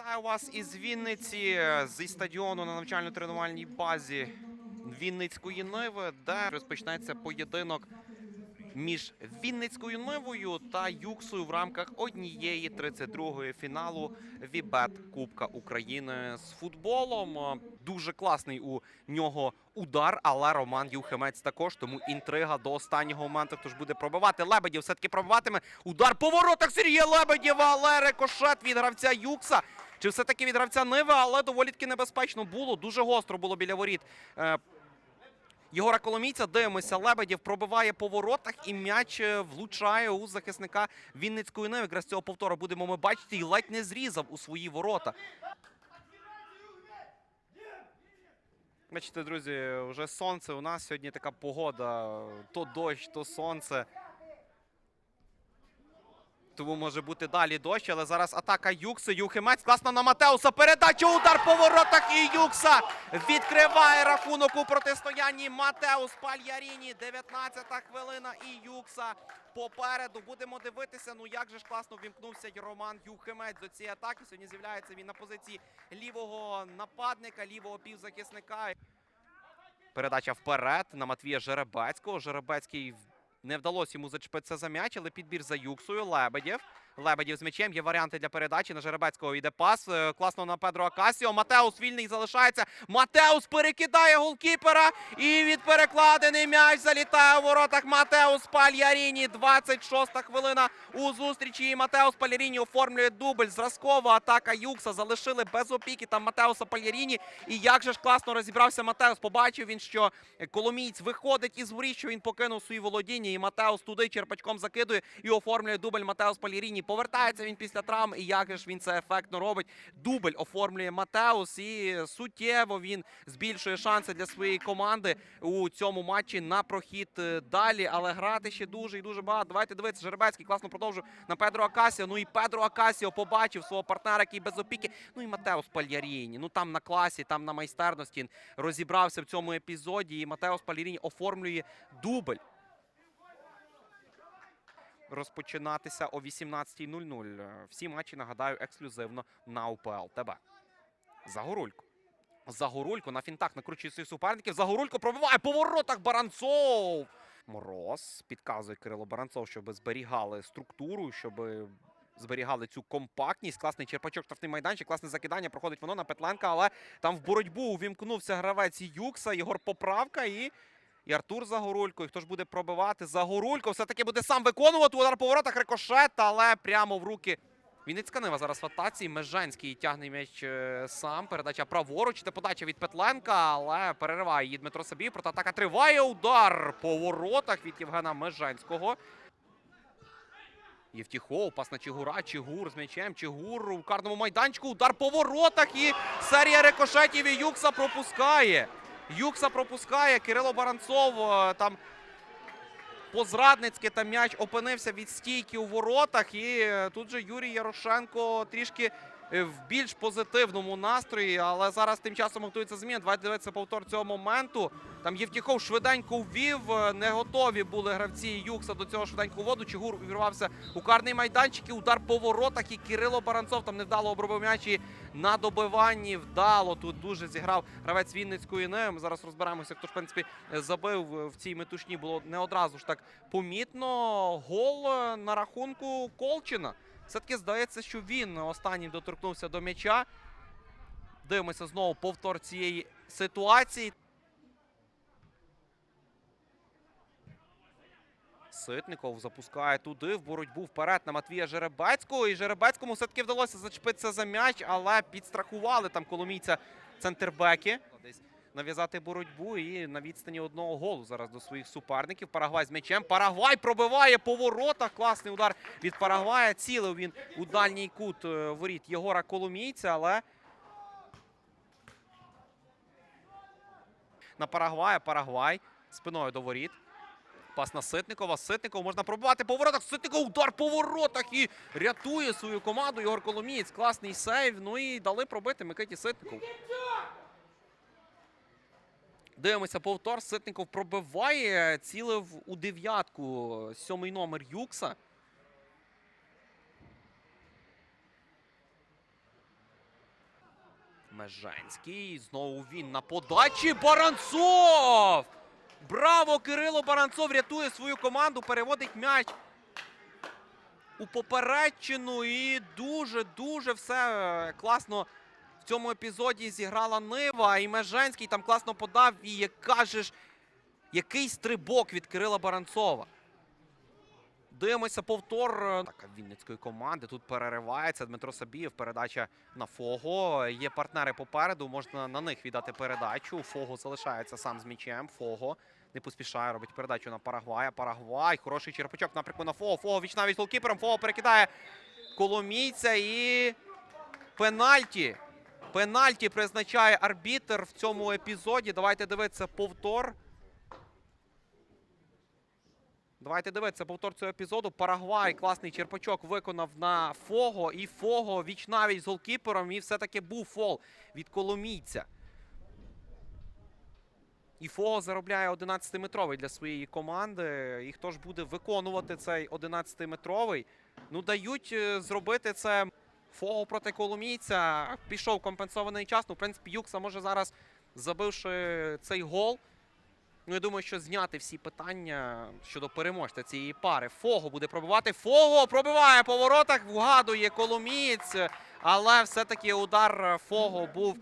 Вітаю вас із Вінниці зі стадіону на навчально-тренувальній базі Вінницької Ниви, де розпочнеться поєдинок між Вінницькою Нивою та Юксою в рамках однієї 32-ї фіналу Вібет Кубка України з футболом. Дуже класний у нього удар, але Роман Юхимець також. Тому інтрига до останнього моменту. Хто ж буде пробивати? Лебедів все-таки пробиватиме. Удар по воротах Сергія Лебедєва, але рикошет від гравця Юкса. Чи все-таки від гравця Ниви, але доволі таки небезпечно було. Дуже гостро було біля воріт. Е, Єгора Коломійця дивимося. Лебедєв пробиває по воротах і м'яч е, влучає у захисника Вінницької Ниви. Якраз цього повтору будемо ми бачити і ледь не зрізав у свої ворота. Бачите, друзі, вже сонце. У нас сьогодні така погода. То дощ, то сонце. Тому може бути далі дощ, але зараз атака Юкси. Юхимець класно на Матеуса. Передача удар по воротах і Юкса відкриває рахунок у протистоянні. Матеус Пальяріні. 19-та хвилина і Юкса попереду. Будемо дивитися. Ну як же ж класно вімкнувся Роман Юхимець до цієї атаки. Сьогодні з'являється він на позиції лівого нападника, лівого півзахисника. Передача вперед на Матвія Жеребецького. Жеребецький не вдалося йому зачепитися за м'яч, але підбір за Юксою. Лебедєв. Лебедєв з м'ячем. Є варіанти для передачі. На Жеребецького йде пас. Е, Класно на Педро Акасіо. Матеус вільний залишається. Матеус перекидає голкіпера. І від перекладений м'яч залітає у воротах. Матеус Пальяріні. 26-та хвилина у зустрічі. І Матеус Пальяріні оформлює дубль. Зразкова атака Юкса. Залишили без опіки там Матеуса Пальяріні. І як же ж класно розібрався Матеус. Побачив він, що Коломієць виходить із воріт, що він покинув свої володіння. І Матеус туди черпачком закидує і оформлює дубль Матеус Паліріні. Повертається він після травм. І як же ж він це ефектно робить? Дубль оформлює Матеус. І суттєво він збільшує шанси для своєї команди у цьому матчі на прохід е, далі. Але грати ще дуже і дуже багато. Давайте дивитися. Жеребецький класно продовжує на Педро Акасіо. Ну і Педро Акасіо побачив свого партнера, який без опіки. Ну і Матеус Пальяріні. Ну там на класі, там на майстерності розібрався в цьому епізоді. І Матеус Пальяріні оформлює дубль. Розпочинатися о 18.00. Е, Всі матчі нагадаю ексклюзивно на УПЛ ТБ. Загорулько. Загорулько на фінтах накручує своїх суперників. Загорулько пробиває по воротах Баранцов. Мороз підказує Кирило Баранцов, щоб зберігали структуру, щоб зберігали цю компактність. Класний черпачок, штрафний майданчик, класне закидання. Проходить воно на Петленка, але там в боротьбу увімкнувся гравець Юкса. Єгор поправка і. І Артур Загорулько. І хто ж буде пробивати? Загорулько все-таки буде сам виконувати удар по воротах рикошет, але прямо в руки. Вінницька Нива зараз в атаці. Меженський тягне м'яч е, сам. Передача праворуч. Та подача від Петленка, але перериває її Дмитро Сабій. Проте атака триває. Удар по воротах від Євгена Меженського. Євтіхов, пас на Чигура, Чигур з м'ячем, Чигур у карному майданчику, удар по воротах і серія рикошетів і Юкса пропускає. Юкса пропускає, Кирило Баранцов е, там по-зрадницьки там м'яч опинився від стійки у воротах. І е, тут же Юрій Ярошенко трішки в більш позитивному настрої, але зараз тим часом готується зміна. Давайте дивитися повтор цього моменту. Там Євтіхов швиденько ввів, е, не готові були гравці Юкса до цього швиденького воду. Чигур увірвався у карний майданчик і удар по воротах. І Кирило Баранцов там невдало обробив м'яч і на добиванні вдало. Тут дуже зіграв гравець Вінницької. Ми зараз розберемося, хто ж в принципі забив в цій метушні. Було не одразу ж так помітно. Гол е, на рахунку Колчина. Все-таки здається, що він останнім доторкнувся до м'яча. Дивимося знову повтор цієї ситуації. Ситников запускає туди в боротьбу вперед на Матвія Жеребецького. І Жеребецькому все-таки вдалося зачепитися за м'яч, але підстрахували там коломійця центрбеки. Нав'язати боротьбу і на відстані одного голу зараз до своїх суперників. Парагвай з м'ячем. Парагвай пробиває по воротах. Класний удар від Парагвая. Цілив він у дальній кут е, воріт Єгора Коломійця, але на Парагвая. Парагвай спиною до воріт. Пас на Ситникова. Ситников можна пробивати по воротах. Ситников удар по воротах і рятує свою команду. Єгор Коломієць. Класний сейв. Ну і дали пробити Микиті Ситникову. Дивимося повтор. Ситников пробиває. Цілив у дев'ятку. Сьомий номер Юкса. Меженський. Знову він на подачі. Баранцов! Браво! Кирило Баранцов рятує свою команду, переводить м'яч у попередчину. І дуже-дуже все е, класно в цьому епізоді зіграла Нива. І Меженський там класно подав. І яка же ж, який стрибок від Кирила Баранцова. Дивимося повтор е, так, Вінницької команди. Тут переривається Дмитро Сабієв. Передача на Фого. Є партнери попереду. Можна на них віддати передачу. Фого залишається сам з м'ячем. Фого не поспішає. Робить передачу на Парагвая. Парагвай. Хороший черпачок напрямку на Фого. Фого віч навіть голкіпером. Фого перекидає коломійця і пенальті. Пенальті призначає арбітер в цьому епізоді. Давайте дивитися повтор. Давайте дивитися повтор цього епізоду. Парагвай класний черпачок виконав на Фого. І Фого віч навіть з голкіпером. І все-таки був фол від коломійця. І Фого заробляє 11-метровий для своєї команди. І хто ж буде виконувати цей 11-метровий? Ну, дають е, зробити це Фого проти коломійця. Пішов компенсований час. Ну, в принципі, Юкса може зараз, забивши цей гол. Ну, я думаю, що зняти всі питання щодо переможця цієї пари. Фого буде пробивати. Фого пробиває по воротах, вгадує коломієць. Але все-таки удар Фого був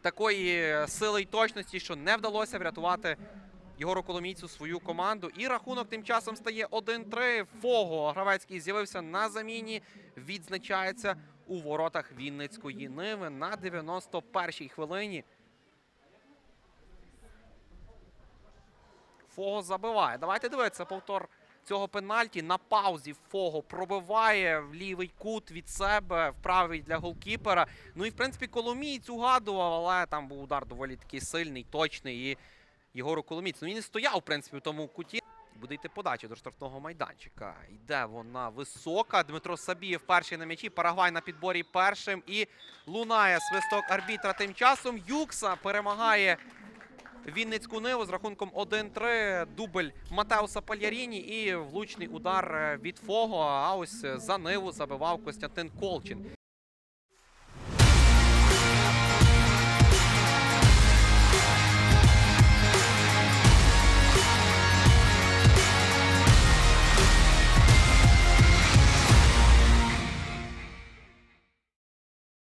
такої сили й точності, що не вдалося врятувати Єгору Коломійцю свою команду. І рахунок тим часом стає 1-3. Фого Гравецький з'явився на заміні. Відзначається у воротах Вінницької Ниви на 91-й хвилині. Фого забиває. Давайте дивитися повтор цього пенальті. На паузі Фого пробиває в лівий кут від себе, в правий для голкіпера. Ну і в принципі Коломієць угадував, але там був удар доволі такий сильний, точний. І Єгору Коломієць. Ну він і стояв, в принципі, в тому куті. Буде йти подача до штрафного майданчика. Йде вона висока. Дмитро Сабієв перший на м'ячі. Парагвай на підборі першим. І лунає свисток арбітра тим часом. Юкса перемагає Вінницьку Ниву з рахунком 1-3. Дубль Матеуса Пальяріні і влучний удар е, від Фого. А ось за Ниву забивав Костянтин Колчин.